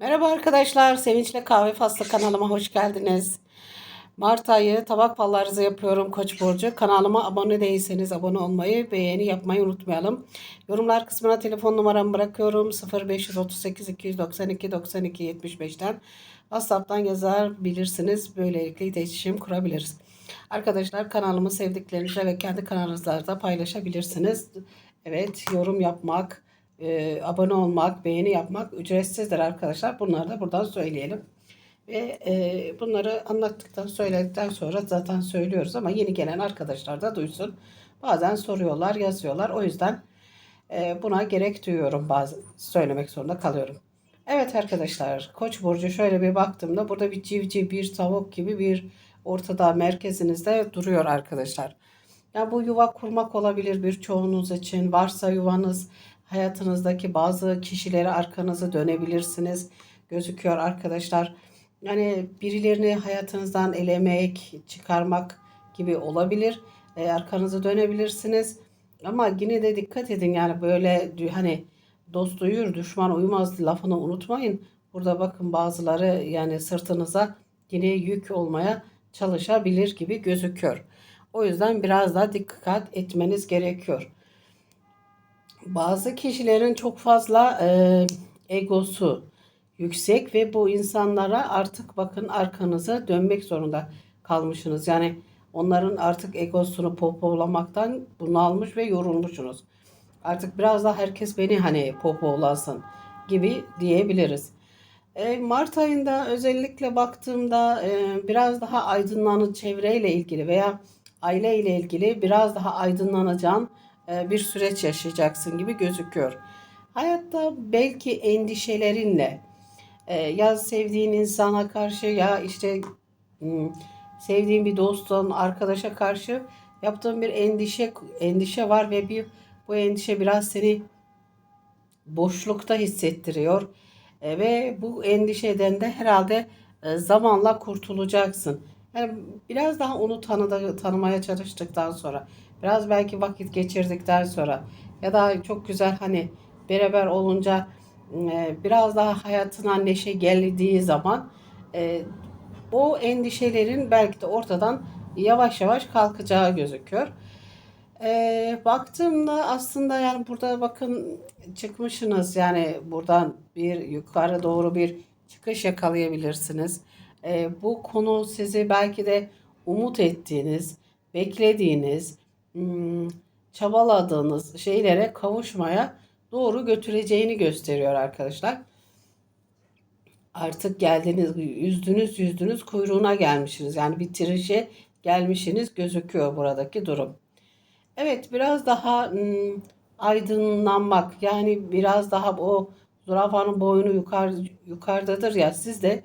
Merhaba arkadaşlar, Sevinçle Kahve Faslı kanalıma hoş geldiniz. Mart ayı tabak fallarınızı yapıyorum Koç burcu. Kanalıma abone değilseniz abone olmayı, beğeni yapmayı unutmayalım. Yorumlar kısmına telefon numaramı bırakıyorum. 0538 292 92 75'ten WhatsApp'tan yazabilirsiniz. Böylelikle iletişim kurabiliriz. Arkadaşlar kanalımı sevdiklerinizle ve kendi kanalınızda paylaşabilirsiniz. Evet, yorum yapmak, e, abone olmak, beğeni yapmak ücretsizdir arkadaşlar. Bunları da buradan söyleyelim. Ve e, bunları anlattıktan, söyledikten sonra zaten söylüyoruz ama yeni gelen arkadaşlar da duysun. Bazen soruyorlar, yazıyorlar. O yüzden e, buna gerek duyuyorum. Bazı söylemek zorunda kalıyorum. Evet arkadaşlar, Koç burcu şöyle bir baktığımda burada bir civciv, bir tavuk gibi bir ortada merkezinizde duruyor arkadaşlar. Ya bu yuva kurmak olabilir birçoğunuz için. Varsa yuvanız hayatınızdaki bazı kişilere arkanızı dönebilirsiniz. Gözüküyor arkadaşlar. Yani birilerini hayatınızdan elemek, çıkarmak gibi olabilir. E, arkanızı dönebilirsiniz. Ama yine de dikkat edin yani böyle hani dost uyur düşman uyumaz lafını unutmayın. Burada bakın bazıları yani sırtınıza yine yük olmaya çalışabilir gibi gözüküyor. O yüzden biraz daha dikkat etmeniz gerekiyor. Bazı kişilerin çok fazla e, egosu yüksek ve bu insanlara artık bakın arkanıza dönmek zorunda kalmışsınız. Yani onların artık egosunu popolamaktan bunalmış ve yorulmuşsunuz. Artık biraz daha herkes beni hani popolasın gibi diyebiliriz. E, Mart ayında özellikle baktığımda e, biraz daha aydınlanıcı çevreyle ilgili veya aile ile ilgili biraz daha aydınlanacağın bir süreç yaşayacaksın gibi gözüküyor. Hayatta belki endişelerinle e, ya sevdiğin insana karşı ya işte hmm, sevdiğin bir dostun, arkadaşa karşı yaptığın bir endişe endişe var ve bir bu endişe biraz seni boşlukta hissettiriyor. E, ve bu endişeden de herhalde zamanla kurtulacaksın. Yani biraz daha onu tanıda, tanımaya çalıştıktan sonra, biraz belki vakit geçirdikten sonra ya da çok güzel hani beraber olunca e, biraz daha hayatına neşe geldiği zaman e, o endişelerin belki de ortadan yavaş yavaş kalkacağı gözüküyor. E, baktığımda aslında yani burada bakın çıkmışsınız yani buradan bir yukarı doğru bir çıkış yakalayabilirsiniz. Bu konu sizi belki de umut ettiğiniz, beklediğiniz, çabaladığınız şeylere kavuşmaya doğru götüreceğini gösteriyor arkadaşlar. Artık geldiniz, yüzdünüz yüzdünüz kuyruğuna gelmişsiniz. Yani bitirişe gelmişsiniz gözüküyor buradaki durum. Evet biraz daha hmm, aydınlanmak yani biraz daha o zürafanın boynu yukarı, yukarıdadır ya siz de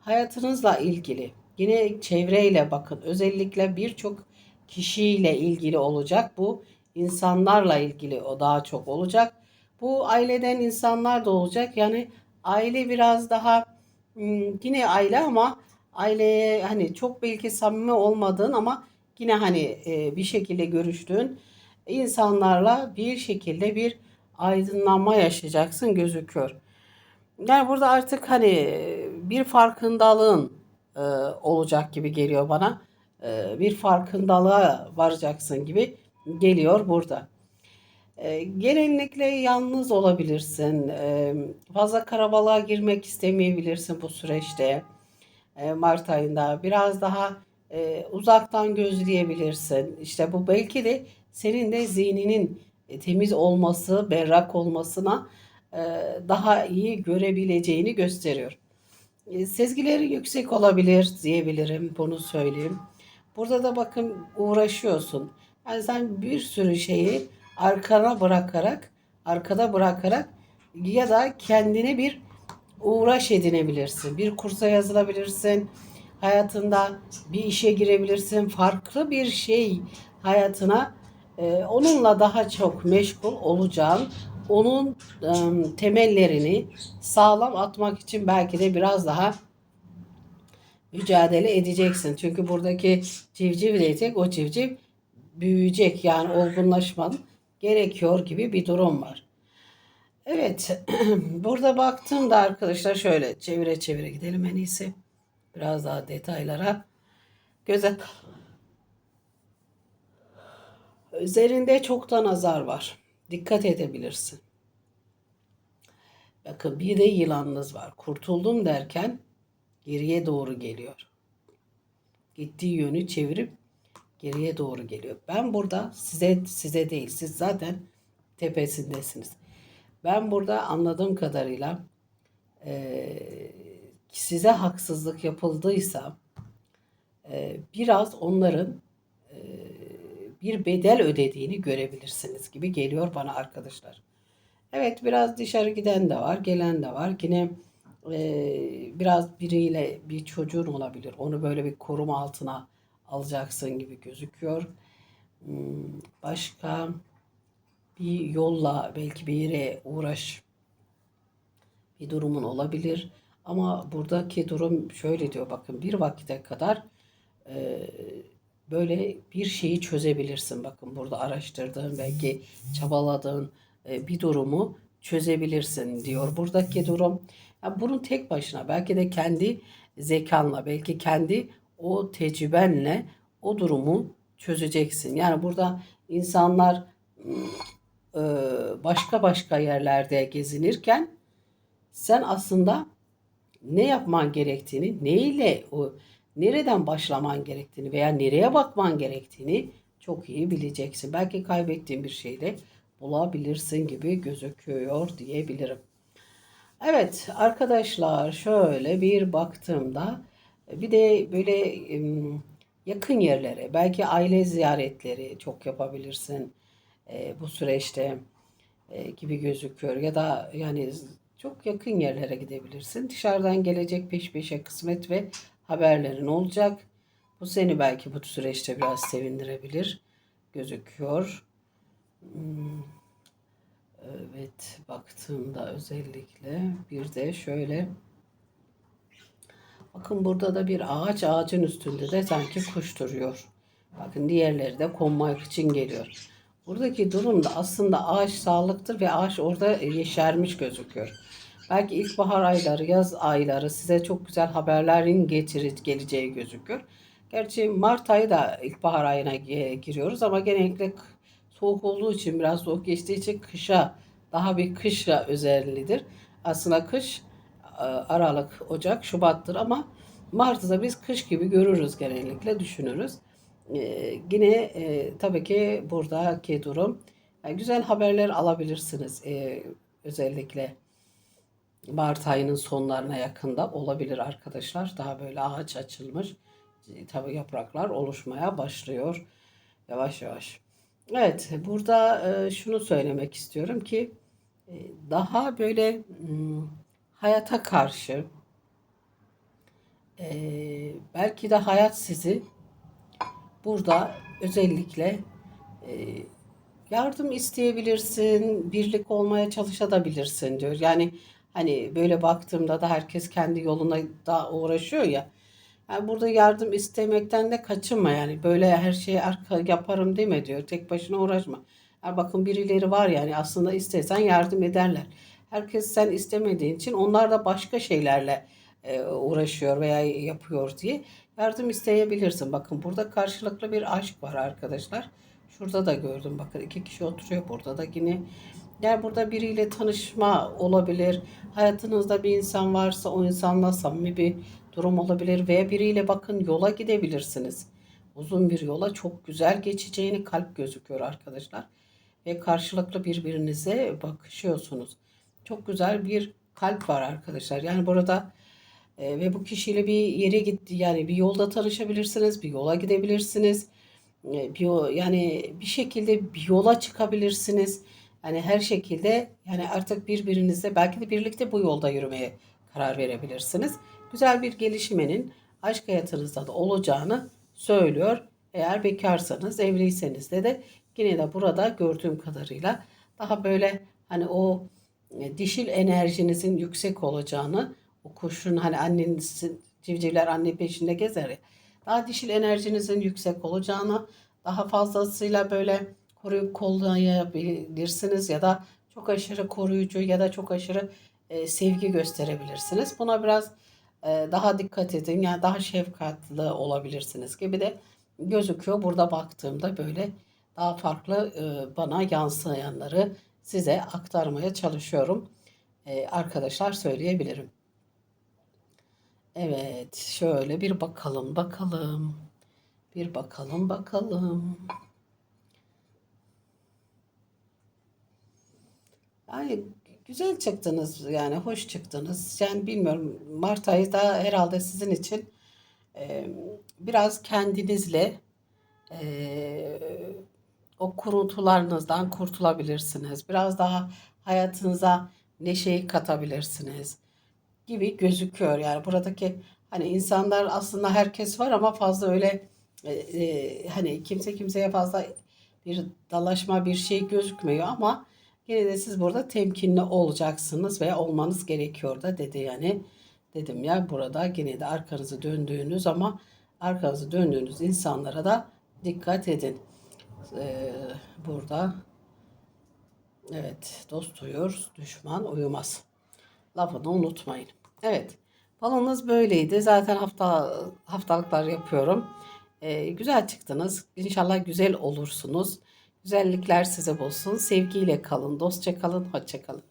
hayatınızla ilgili yine çevreyle bakın özellikle birçok kişiyle ilgili olacak bu insanlarla ilgili o daha çok olacak bu aileden insanlar da olacak yani aile biraz daha hmm, yine aile ama aileye hani çok belki samimi olmadığın ama yine hani e, bir şekilde görüştüğün insanlarla bir şekilde bir aydınlanma yaşayacaksın gözüküyor. Yani burada artık hani bir farkındalığın e, olacak gibi geliyor bana. E, bir farkındalığa varacaksın gibi geliyor burada. E, genellikle yalnız olabilirsin. E, fazla karabalığa girmek istemeyebilirsin bu süreçte. Mart ayında biraz daha uzaktan gözleyebilirsin. İşte bu belki de senin de zihninin temiz olması, berrak olmasına daha iyi görebileceğini gösteriyor. Sezgileri yüksek olabilir diyebilirim. Bunu söyleyeyim. Burada da bakın uğraşıyorsun. Yani sen bir sürü şeyi arkana bırakarak, arkada bırakarak ya da kendine bir uğraş edinebilirsin. Bir kursa yazılabilirsin. Hayatında bir işe girebilirsin. Farklı bir şey hayatına e, onunla daha çok meşgul olacağın onun e, temellerini sağlam atmak için belki de biraz daha mücadele edeceksin. Çünkü buradaki civciv diyecek o civciv büyüyecek yani olgunlaşman gerekiyor gibi bir durum var. Evet, burada baktığımda arkadaşlar şöyle çevire çevire gidelim en iyisi. Biraz daha detaylara. Göze üzerinde çoktan azar var. Dikkat edebilirsin. Bakın bir de yılanınız var. Kurtuldum derken geriye doğru geliyor. Gittiği yönü çevirip geriye doğru geliyor. Ben burada size size değil. Siz zaten tepesindesiniz. Ben burada anladığım kadarıyla eee, size haksızlık yapıldıysa eee, biraz onların eee, bir bedel ödediğini görebilirsiniz gibi geliyor bana arkadaşlar. Evet biraz dışarı giden de var, gelen de var. Yine biraz biriyle bir çocuğun olabilir. Onu böyle bir koruma altına alacaksın gibi gözüküyor. Hmm, Başka bir yolla belki bir yere uğraş bir durumun olabilir. Ama buradaki durum şöyle diyor bakın bir vakite kadar e, böyle bir şeyi çözebilirsin. Bakın burada araştırdığın belki çabaladığın e, bir durumu çözebilirsin diyor. Buradaki durum ya bunun tek başına belki de kendi zekanla belki kendi o tecrübenle o durumu çözeceksin. Yani burada insanlar e, başka başka yerlerde gezinirken sen aslında ne yapman gerektiğini, neyle o nereden başlaman gerektiğini veya nereye bakman gerektiğini çok iyi bileceksin. Belki kaybettiğin bir şeyle bulabilirsin gibi gözüküyor diyebilirim. Evet arkadaşlar şöyle bir baktığımda bir de böyle yakın yerlere belki aile ziyaretleri çok yapabilirsin e, bu süreçte e, gibi gözüküyor ya da yani çok yakın yerlere gidebilirsin. Dışarıdan gelecek peş peşe kısmet ve haberlerin olacak. Bu seni belki bu süreçte biraz sevindirebilir gözüküyor. Hmm, Evet baktığımda özellikle bir de şöyle bakın burada da bir ağaç ağacın üstünde de sanki kuş duruyor. Bakın diğerleri de konmak için geliyor. Buradaki durum da aslında ağaç sağlıktır ve ağaç orada yeşermiş gözüküyor. Belki ilkbahar ayları, yaz ayları size çok güzel haberlerin getiri, geleceği gözüküyor. Gerçi Mart ayı da ilkbahar ayına gi- giriyoruz ama genellikle soğuk olduğu için biraz soğuk geçtiği için kışa daha bir kışla özellidir. Aslında kış e, Aralık, Ocak, Şubat'tır ama Mart'ı da biz kış gibi görürüz genellikle düşünürüz. Ee, yine e, tabii ki buradaki durum yani güzel haberler alabilirsiniz. Ee, özellikle Mart ayının sonlarına yakında olabilir arkadaşlar. Daha böyle ağaç açılmış. E, tabii yapraklar oluşmaya başlıyor yavaş yavaş. Evet, burada e, şunu söylemek istiyorum ki e, daha böyle hayata karşı e, belki de hayat sizi burada özellikle e, yardım isteyebilirsin, birlik olmaya çalışabilirsin diyor. Yani hani böyle baktığımda da herkes kendi yoluna da uğraşıyor ya. Yani burada yardım istemekten de kaçınma yani böyle her şeyi arka yaparım deme diyor. Tek başına uğraşma. Ya bakın birileri var yani aslında istesen yardım ederler. Herkes sen istemediğin için onlar da başka şeylerle e, uğraşıyor veya yapıyor diye yardım isteyebilirsin. Bakın burada karşılıklı bir aşk var arkadaşlar. Şurada da gördüm bakın iki kişi oturuyor burada da yine yani burada biriyle tanışma olabilir. Hayatınızda bir insan varsa o insanla samimi bir durum olabilir veya biriyle bakın yola gidebilirsiniz. Uzun bir yola çok güzel geçeceğini kalp gözüküyor arkadaşlar. Ve karşılıklı birbirinize bakışıyorsunuz. Çok güzel bir kalp var arkadaşlar. Yani burada e, ve bu kişiyle bir yere gitti yani bir yolda tanışabilirsiniz, bir yola gidebilirsiniz. E, bir yani bir şekilde bir yola çıkabilirsiniz. Yani her şekilde yani artık birbirinizle belki de birlikte bu yolda yürümeye karar verebilirsiniz. Güzel bir gelişmenin aşk hayatınızda da olacağını söylüyor. Eğer bekarsanız, evliyseniz de de yine de burada gördüğüm kadarıyla daha böyle hani o e, dişil enerjinizin yüksek olacağını, o kuşun hani annenizin civcivler anne peşinde gezer ya. Daha dişil enerjinizin yüksek olacağını, daha fazlasıyla böyle koruyup kollayabilirsiniz ya da çok aşırı koruyucu ya da çok aşırı e, sevgi gösterebilirsiniz. Buna biraz e, daha dikkat edin. Yani daha şefkatli olabilirsiniz gibi de gözüküyor. Burada baktığımda böyle daha farklı e, bana yansıyanları size aktarmaya çalışıyorum. E, arkadaşlar söyleyebilirim. Evet, şöyle bir bakalım bakalım. Bir bakalım bakalım. Yani güzel çıktınız yani hoş çıktınız. Yani bilmiyorum Mart ayı da herhalde sizin için e, biraz kendinizle e, o kuruntularınızdan kurtulabilirsiniz. Biraz daha hayatınıza neşeyi katabilirsiniz gibi gözüküyor. Yani buradaki hani insanlar aslında herkes var ama fazla öyle e, e, hani kimse kimseye fazla bir dalaşma bir şey gözükmüyor ama yine de siz burada temkinli olacaksınız ve olmanız gerekiyor da dedi yani. Dedim ya burada yine de arkanızı döndüğünüz ama arkanızı döndüğünüz insanlara da dikkat edin. Ee, burada evet dost uyur, düşman uyumaz. Lafını unutmayın. Evet. Balonunuz böyleydi. Zaten hafta haftalıklar yapıyorum. Ee, güzel çıktınız. İnşallah güzel olursunuz. Güzellikler size bulsun. Sevgiyle kalın. Dostça kalın. Hoşça kalın.